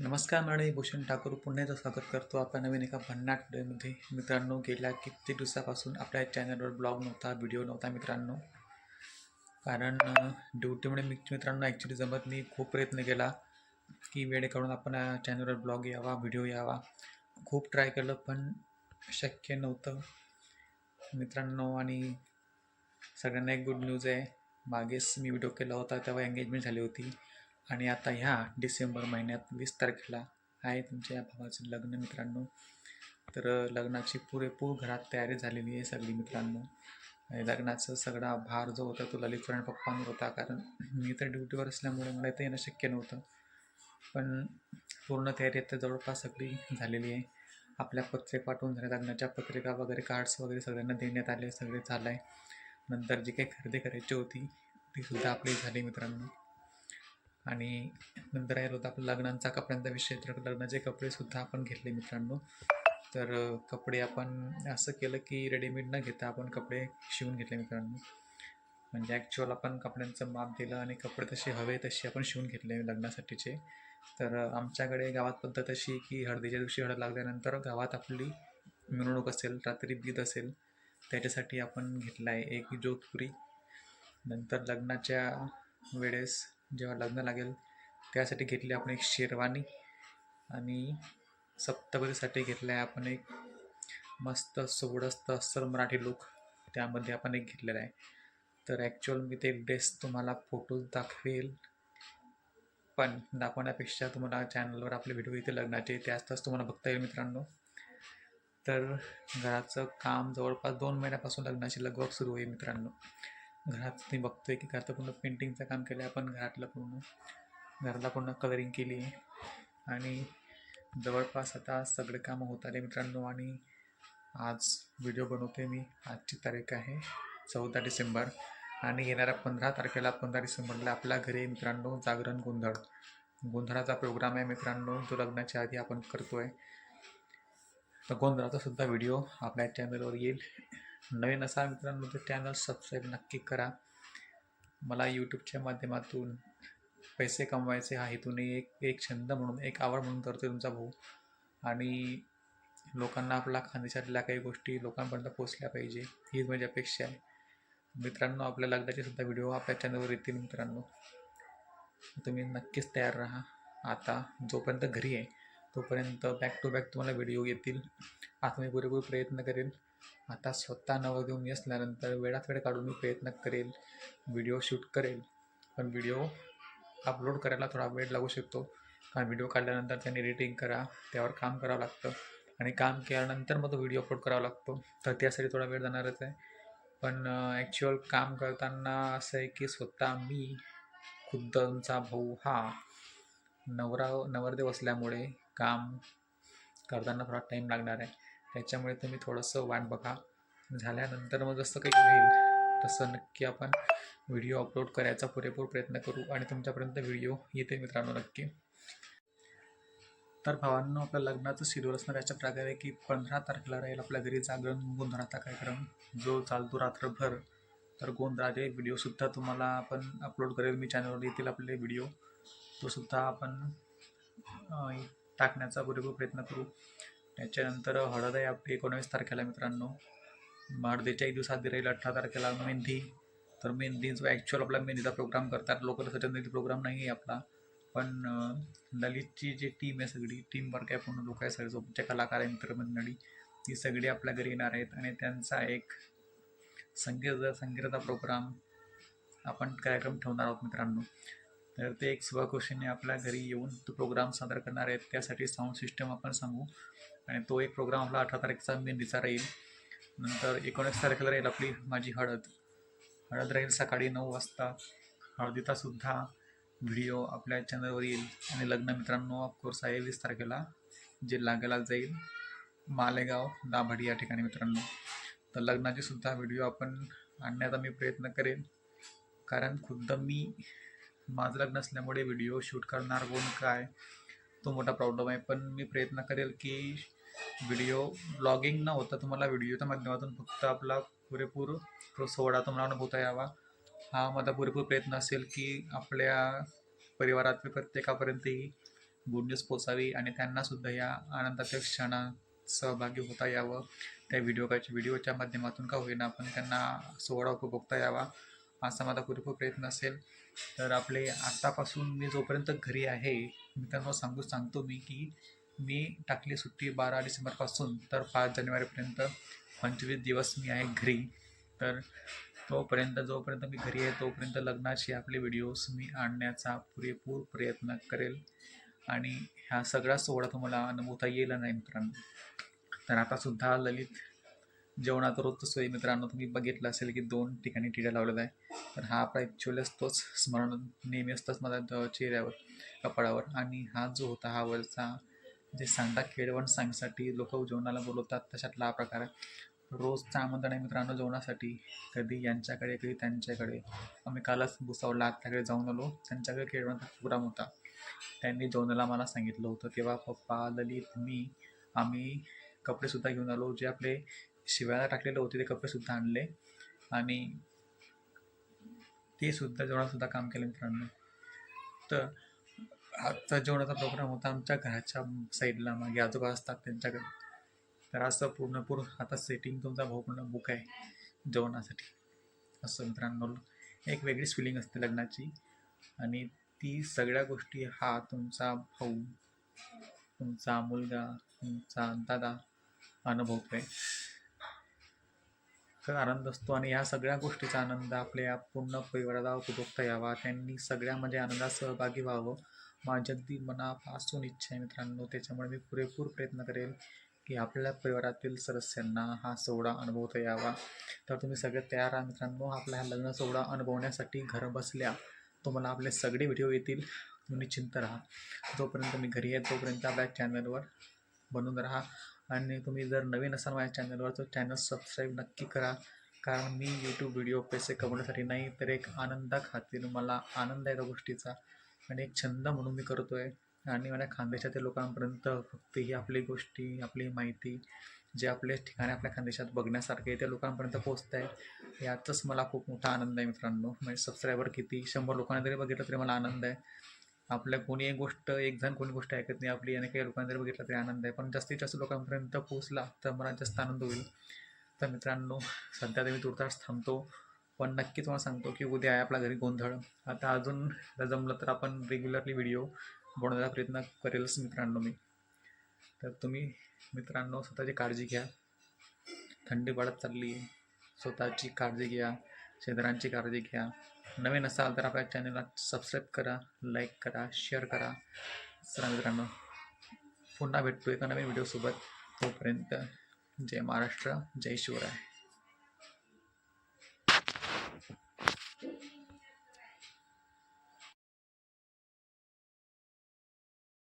नमस्कार मंडळी. भूषण ठाकूर पुन्हा एकदा स्वागत करतो आपल्या नवीन एका भन्नाट व्हिडिओमध्ये. मित्रांनो गेल्या कित्येक दिवसापासून आपल्या चॅनलवर ब्लॉग नव्हता व्हिडिओ नव्हता मित्रांनो. कारण ड्युटीमुळे मी मित्रांनो ॲक्च्युली जमत मी खूप प्रयत्न केला की वेळ काढून आपण चॅनलवर ब्लॉग यावा व्हिडिओ यावा. खूप ट्राय केलं पण शक्य नव्हतं. मित्रांनो आणि सगळ्यांना एक गुड न्यूज आहे. मागेच मी व्हिडिओ केला होता तेव्हा एंगेजमेंट झाली होती. आणि आता ह्या डिसेंबर महिन्यात वीस तारखेला आहे तुमच्या या भावाचं लग्न मित्रांनो. तर लग्नाची पुरेपूर घरात तयारी झालेली आहे सगळी मित्रांनो. लग्नाचा सगळा भार जो होता तो ललित आणि पप्पांवर होता कारण मी तर ड्युटीवर असल्यामुळे मला इथं येणं शक्य नव्हतं. पण पूर्ण तयारी आता जवळपास सगळी झालेली आहे. आपल्या पत्रिका पाठवून झाल्या लग्नाच्या पत्रिका वगैरे कार्ड्स वगैरे सगळ्यांना देण्यात आले सगळे झालं. आहे नंतर जी काही खरेदी करायची होती ती सुद्धा आपली झाली मित्रांनो. आणि नंतर राहिलो होतं आपलं लग्नांचा कपड्यांचा विषय तर लग्नाचे कपडेसुद्धा आपण घेतले मित्रांनो. तर कपडे आपण असं केलं की रेडीमेड न घेता आपण कपडे शिवून घेतले मित्रांनो. म्हणजे ॲक्च्युअल आपण कपड्यांचं माप दिलं आणि कपडे तसे हवे तसे आपण शिवून घेतले लग्नासाठीचे. तर आमच्याकडे गावात पद्धत अशी की हळदीच्या दिवशी हळद लागल्यानंतर गावात आपली मिरवणूक असेल रात्री बीत असेल त्याच्यासाठी आपण घेतला आहे एक जोधपुरी. नंतर लग्नाच्या वेळेस जेव्हा लग्न लागेल त्यासाठी घेतली आपण एक शेरवानी आणि सप्तपदीसाठी घेतला आहे आपण एक मस्त सोबडस्त अस्सल मराठी लुक त्यामध्ये आपण एक घेतलेला आहे. तर ॲक्च्युअल मी ते ड्रेस तुम्हाला फोटोज दाखवेल. पण दाखवण्यापेक्षा तुम्हाला चॅनलवर आपले व्हिडिओ येते लग्नाचे त्याच तास तुम्हाला बघता येईल मित्रांनो. तर घराचं काम जवळपास दोन महिन्यापासून लग्नाची लगबग सुरू होईल मित्रांनो. घरात मी बघतोय की घरात पूर्ण पेंटिंगचं काम केलं आहे आपण घरातलं पूर्ण घराला पूर्ण कलरिंग केली. आहे आणि जवळपास आता सगळे कामं होत आले मित्रांनो आणि आज व्हिडिओ बनवते मी. आजची तारीख आहे चौदा डिसेंबर आणि येणाऱ्या पंधरा तारखेला पंधरा डिसेंबरला आपल्या घरी मित्रांनो जागरण गोंधळ. गोंधळाचा प्रोग्राम आहे मित्रांनो जो लग्नाच्या आधी आपण करतोय. तर गोंधळाचा सुद्धा व्हिडिओ आपल्या चॅनलवर येईल. नवीन असा मित्रांनो तर चॅनल सबस्क्राईब नक्की करा. मला यूट्यूबच्या माध्यमातून पैसे कमवायचे हा हेतूने एक एक छंद म्हणून एक आवड म्हणून करतो तुमचा भाऊ. आणि लोकांना आपला खानदेशातल्या काही गोष्टी लोकांपर्यंत पोचल्या पाहिजे हीच माझी अपेक्षा आहे. मित्रांनो आपल्या लग्नाचे सुद्धा व्हिडिओ आपल्या चॅनलवर येतील मित्रांनो. तुम्ही नक्कीच तयार राहा. आता जोपर्यंत घरी आहे तोपर्यंत बॅक टू बॅक तुम्हाला व्हिडिओ येतील. आता मी पुरेपूर प्रयत्न करेल आता स्वतः नवं घेऊन असल्यानंतर वेळात वेळ काढून मी प्रयत्न करेल. व्हिडिओ शूट करेल. पण व्हिडिओ अपलोड करायला थोडा वेळ लागू शकतो. कारण व्हिडिओ काढल्यानंतर त्याने एडिटिंग करा त्यावर काम करावं लागतं. आणि काम केल्यानंतर मग तो व्हिडिओ अपलोड करावा लागतो. तर त्यासाठी थोडा वेळ जाणारच आहे. पण ॲक्च्युअल काम करताना असं आहे की स्वतः मी खुद्द भाऊ हा नवरा नवरदेव असल्यामुळे काम करताना थोडा टाईम लागणार आहे. त्याच्यामुळे तुम्ही थोडंसं वाट बघा. झाल्यानंतर मग जसं काही होईल तसं नक्की आपण व्हिडिओ अपलोड करायचा पुरेपूर प्रयत्न करू आणि तुमच्यापर्यंत व्हिडिओ येते मित्रांनो नक्की. तर भावांनो आपल्या लग्नाचं शेड्यूल असणार याच्या प्रकारे की पंधरा तारखेला राहील आपल्या घरी जागरण गोंधळाचा कार्यक्रम. जो चालतो रात्रभर तर गोंधळाचे व्हिडिओसुद्धा तुम्हाला आपण अपलोड करेल. मी चॅनलवर येतील आपले व्हिडिओ तोसुद्धा आपण टाकण्याचा पुरेपूर प्रयत्न करू. त्याच्यानंतर हळद आहे आपली एकोणावीस तारखेला मित्रांनो. हळदीच्या एक दिवसात राहील अठरा तारखेला मेहंदी. तर मेहंदी जो ॲक्च्युअल आपला मेहंदीचा प्रोग्राम करतात लोक तसं मेहंदी प्रोग्राम नाही आहे आपला. पण ललितची जी टीम आहे सगळी टीम वर्क आहे पूर्ण लोक आहे सगळे सोबतचे कलाकार आहे मित्रमंडळी ती सगळी आपल्या घरी येणार आहेत. आणि त्यांचा एक संगीत संगीताचा प्रोग्राम आपण कार्यक्रम ठेवणार आहोत मित्रांनो. तर ते एक स्वखुशीने आपल्या घरी येऊन तो प्रोग्राम सादर करणार आहेत. त्यासाठी साऊंड सिस्टम आपण सांगू. आणि तो एक प्रोग्राम आपला अठरा तारखेचा मेहंदीचा राहील. नंतर एकोणीस तारखेला राहील आपली माझी हळद. हळद राहील सकाळी नऊ वाजता. हळदीचा सुद्धा व्हिडिओ आपल्या चॅनलवर येईल. आणि लग्न मित्रांनो ऑफकोर्स आहे वीस तारखेला जे लागायला जाईल. मालेगाव दाभाडी या ठिकाणी मित्रांनो. तर लग्नाचे सुद्धा व्हिडिओ आपण आणण्याचा मी प्रयत्न करेन. कारण खुद्द मी माझं लग्न असल्यामुळे व्हिडिओ शूट करणार कोण काय? तो मोठा प्रॉब्लेम आहे. पण मी प्रयत्न करेल की व्हिडिओ ब्लॉगिंग न होता तुम्हाला व्हिडिओच्या माध्यमातून फक्त आपला पुरेपूर तो सोहळा तुम्हाला अनुभवता यावा. हा माझा पुरेपूर प्रयत्न असेल की आपल्या परिवारातील प्रत्येकापर्यंत ही गुड न्यूज पोचावी आणि त्यांनासुद्धा या आनंदाच्या क्षणात सहभागी होता यावं. त्या व्हिडिओ व्हिडिओच्या माध्यमातून का होईना पण त्यांना सोहळा उपभोगता यावा. असा माझा पुरेपूर प्रयत्न असेल तर आपले आत्तापासून मी जोपर्यंत घरी आहे मित्रांनो सांगू सांगतो मी की मी टाकली सुट्टी बारा डिसेंबरपासून तर पाच जानेवारीपर्यंत पंचवीस दिवस मी आहे घरी. तर तोपर्यंत जोपर्यंत मी घरी आहे तोपर्यंत लग्नाचे आपले व्हिडिओज मी आणण्याचा पुरेपूर प्रयत्न करेल. आणि ह्या सगळा सोहळा तुम्हाला अनुभवता येईल नाही मित्रांनो. तर आतासुद्धा ललित जेवणाचा रोजचं सोयी मित्रांनो तुम्ही बघितलं असेल की दोन ठिकाणी टिड्या लावलेला आहे. तर हा आपला ॲक्च्युअली असतोच स्मरण नेहमी असतोच माझ्या चेहऱ्यावर कपाळावर. आणि हा जो होता हा वरचा जे सांडा खेळवण सांगसाठी लोक जेवणाला बोलवतात तशातला हा प्रकार आहे. रोजचं आमंत्रण आहे मित्रांनो जेवणासाठी. कधी यांच्याकडे कधी त्यांच्याकडे. आम्ही कालच भुसावला आत्ताकडे जाऊन आलो. त्यांच्याकडे केळवणचा प्रोग्राम होता. त्यांनी जेवणाला मला सांगितलं होतं. तेव्हा पप्पा ललित मी आम्ही कपडेसुद्धा घेऊन आलो. जे आपले शिवायला टाकलेले होते ते कपडेसुद्धा आणले. आणि ते सुद्धा जेवणासुद्धा काम केलं मित्रांनो. तर आजचा जेवणाचा प्रोग्राम होता आमच्या घराच्या साईडला मागे आजोबा असतात त्यांच्याकडे. तर असं पूर्णपूर आता सेटिंग तुमचा भाऊ पूर्ण बुक आहे जेवणासाठी. असं मित्रांनो एक वेगळीच फिलिंग असते लग्नाची. आणि ती सगळ्या गोष्टी हा तुमचा भाऊ तुमचा मुलगा तुमचा दादा अनुभवतो आहे आनंद असतो आणि या सगळ्या गोष्टीचा आनंद आपल्या पूर्ण परिवाराला उपभोगता यावा. त्यांनी सगळ्यामध्ये म्हणजे आनंदात सहभागी व्हावं. माझी अगदी मनापासून इच्छा आहे मित्रांनो. त्याच्यामुळे मी पुरेपूर प्रयत्न करेल की आपल्या परिवारातील सदस्यांना हा सोहळा अनुभवता यावा. तर तुम्ही सगळे तयार आहात मित्रांनो. आपला हा लग्न सोहळा अनुभवण्यासाठी घर बसल्या तुम्हाला आपले सगळे व्हिडिओ येतील. तुम्ही निश्चिंत राहा. जोपर्यंत मी घरी आहे तोपर्यंत आपल्या चॅनलवर बनून राहा. आणि तुम्ही जर नवीन असाल माझ्या चॅनलवर तर चॅनल सबस्क्राईब नक्की करा. कारण मी यूट्यूब व्हिडिओ पैसे कमवण्यासाठी नाही तर एक आनंदा खातीर मला. आनंद आहे त्या गोष्टीचा. आणि एक छंद म्हणून मी करतो आहे आणि माझ्या खानदेशातील लोकांपर्यंत फक्त ही आपली गोष्टी आपली माहिती जे आपले ठिकाणे आपल्या खानदेशात बघण्यासारखे आहे त्या लोकांपर्यंत पोचत आहे यातच मला खूप मोठा आनंद आहे मित्रांनो. म्हणजे सबस्क्रायबर किती? शंभर लोकांना जरी बघितलं तरी मला आनंद आहे. आपल्या कोणी एक गोष्ट एक जण कोणी गोष्ट ऐकत नाही आपली आणि काही लोकांनी जरी बघितलं तरी आनंद आहे. पण जास्तीत जास्त लोकांपर्यंत पोहोचला तर मला जास्त आनंद होईल. तर मित्रांनो सध्या तर मी तुर्तास थांबतो. पण नक्की तुम्हाला सांगतो की उद्या आहे आपल्या घरी गोंधळ. आता अजून जमलं तर आपण रेग्युलरली व्हिडिओ बनवण्याचा प्रयत्न करेलच मित्रांनो मी. तर तुम्ही मित्रांनो स्वतःची काळजी घ्या. थंडी वाढत चालली आहे स्वतःची काळजी घ्या. शेजाऱ्यांची काळजी घ्या. नवीन असाल तर आपल्या चॅनलला सबस्क्राईब करा लाईक करा शेअर करा. चला मित्रांनो पुन्हा भेटतो एका नवीन व्हिडिओसोबत तोपर्यंत जय महाराष्ट्र जय शिवराय.